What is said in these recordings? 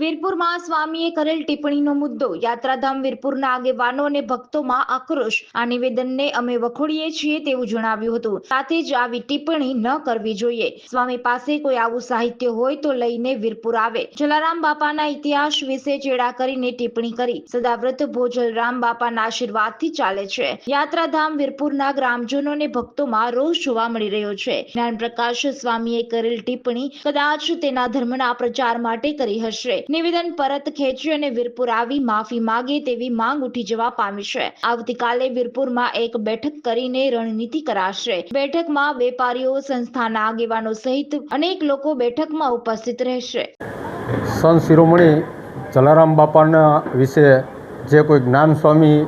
વીરપુરમાં સ્વામીએ કરેલ ટિપ્પણીનો મુદ્દો, યાત્રાધામ વીરપુરના આગેવાનો અને ભક્તોમાં આક્રોશ. આ નિવેદનને અમે વખોડીએ છીએ તેવું જણાવ્યું હતું. સાથે જ આવી ટિપ્પણી ન કરવી જોઈએ. સ્વામી પાસે કોઈ આવું સાહિત્ય હોય તો લઈને વીરપુર આવે. જલારામ બાપાના ઇતિહાસ વિશે ચેડા કરીને ટિપ્પણી કરી. સદાવ્રત ભોજલરામ બાપાના આશીર્વાદથી ચાલે છે. યાત્રાધામ વીરપુરના ગ્રામજનો અને ભક્તોમાં રોષ જોવા મળી રહ્યો છે. જ્ઞાનપ્રકાશ સ્વામીએ કરેલ ટિપ્પણી કદાચ તેના ધર્મના પ્રચાર માટે કરી હશે. નિવેદન પરત ખેંચી અને વીરપુર આવી માફી માગે તેવી માંગ ઉઠી જવા પામી છે. આવતીકાલે વીરપુરમાં એક બેઠક કરીને રણનીતિ કરાશે. બેઠકમાં વેપારીઓ, સંસ્થાના આગેવાનો સહિત અનેક લોકો બેઠકમાં ઉપસ્થિત રહેશે. સંત શિરોમણી જલારામ બાપાના વિશે જે કોઈ જ્ઞાન સ્વામી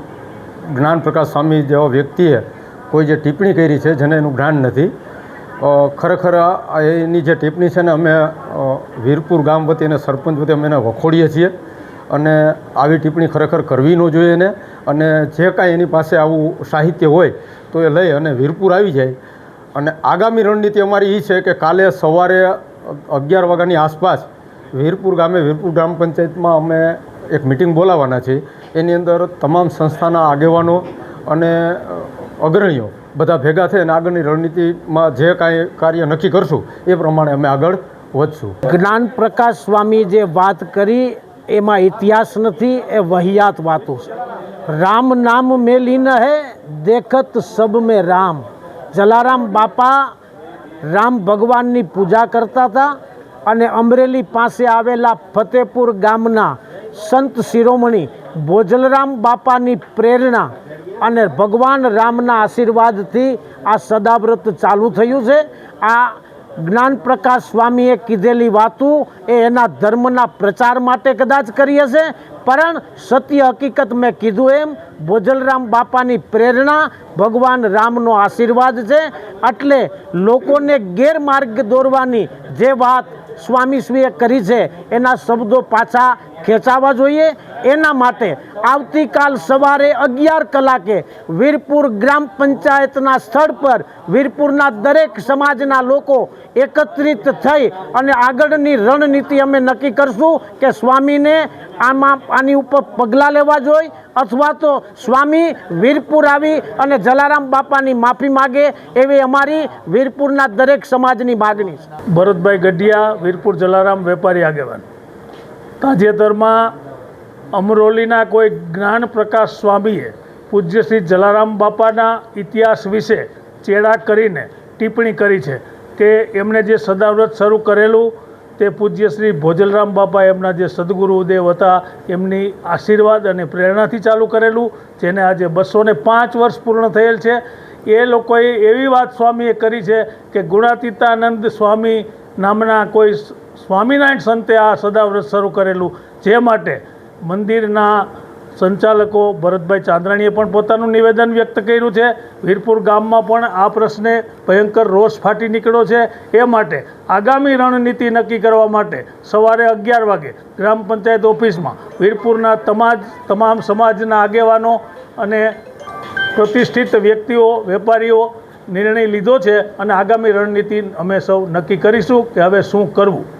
જ્ઞાન પ્રકાશ સ્વામી જેવા વ્યક્તિએ કોઈ જે ટિપ્પણી કરી છે જેને એનું જ્ઞાન નથી ખરેખર એની જે ટિપ્પણી છે ને અમે વીરપુર ગામ વતી અને સરપંચ વતી અમે એને વખોડીએ છીએ. અને આવી ટિપ્પણી ખરેખર કરવી ન જોઈએ એને. અને જે કાંઈ એની પાસે આવું સાહિત્ય હોય, તો એ લઈ અને વીરપુર આવી જાય. અને આગામી રણનીતિ અમારી એ છે કે કાલે સવારે અગિયાર વાગ્યાની આસપાસ વીરપુર ગામે, વીરપુર ગ્રામ પંચાયતમાં અમે એક મિટિંગ બોલાવવાના છીએ. એની અંદર તમામ સંસ્થાના આગેવાનો અને અગ્રણીઓ બધા ભેગા થઈને આગળની રણનીતિમાં જે કાંઈ કાર્ય નક્કી કરશું, એ પ્રમાણે અમે આગળ વધશું. જ્ઞાન પ્રકાશ સ્વામી જે વાત કરી, એમાં ઇતિહાસ નથી, એ વહિયાત વાતો છે. રામ નામ મેલી ન હે દેખત સબ મેં રામ. જલારામ બાપા રામ ભગવાનની પૂજા કરતા હતા અને અમરેલી પાસે આવેલા ફતેપુર ગામના સંત શિરોમણી ભોજલરામ બાપાની પ્રેરણા અને ભગવાન રામના આશીર્વાદથી આ સદાવ્રત ચાલુ થયું છે. આ જ્ઞાન પ્રકાશ સ્વામીએ કીધેલી વાતો એ એના ધર્મના પ્રચાર માટે કદાચ કરી હશે પણ સત્ય હકીકત મેં કીધું એમ ભોજલરામ બાપાની પ્રેરણા ભગવાન રામનો આશીર્વાદ છે. એટલે લોકોને ગેરમાર્ગ દોરવાની જે વાત સ્વામીશ્રીએ કરી છે, એના શબ્દો પાછા ખેંચાવા જોઈએ. એના માટે આવતીકાલ સવારે અગિયાર કલાકે વીરપુર ગ્રામ પંચાયતના સ્થળ પર વીરપુરના દરેક સમાજના લોકો એકત્રિત થઈ અને આગળની રણનીતિ અમે નક્કી કરશું કે સ્વામીને આમાં આની ઉપર પગલાં લેવા જોઈએ અથવા તો સ્વામી વીરપુર આવી અને જલારામ બાપાની માફી માગે એવી અમારી વીરપુરના દરેક સમાજની માગણી છે. ભરતભાઈ ગઢિયા, વીરપુર જલારામ વેપારી આગેવાન. તાજેતરમાં અમરોલીના કોઈ જ્ઞાન પ્રકાશ સ્વામીએ પૂજ્ય શ્રી જલારામ બાપાના ઇતિહાસ વિશે ચેડા કરીને ટિપ્પણી કરી છે. કે એમણે જે સદાવ્રત શરૂ કરેલું, તે પૂજ્ય શ્રી ભોજલરામ બાપા એમના જે સદગુરુદેવ હતા, એમની આશીર્વાદ અને પ્રેરણાથી ચાલુ કરેલું, જેને આજે બસો પાંચ વર્ષ પૂર્ણ થયેલ છે. એ લોકોએ એવી વાત સ્વામીએ કરી છે કે ગુણાતીતાનંદ સ્વામી નામના કોઈ સ્વામિનારાયણ સંતે આ સદાવ્રત શરૂ કરેલું જે માટે મંદિરના સંચાલકો ભરતભાઈ ચાંદ્રાણીએ પણ પોતાનું નિવેદન વ્યક્ત કર્યું છે. વીરપુર ગામમાં પણ આ પ્રશ્ને ભયંકર રોષ ફાટી નીકળ્યો છે. એ માટે આગામી રણનીતિ નક્કી કરવા માટે સવારે અગિયાર વાગે ગ્રામ પંચાયત ઓફિસમાં વીરપુરના તમાજ, તમામ સમાજના આગેવાનો અને પ્રતિષ્ઠિત વ્યક્તિઓ, વેપારીઓ નિર્ણય લીધો છે અને આગામી રણનીતિ અમે સૌ નક્કી કરીશું કે હવે શું કરવું.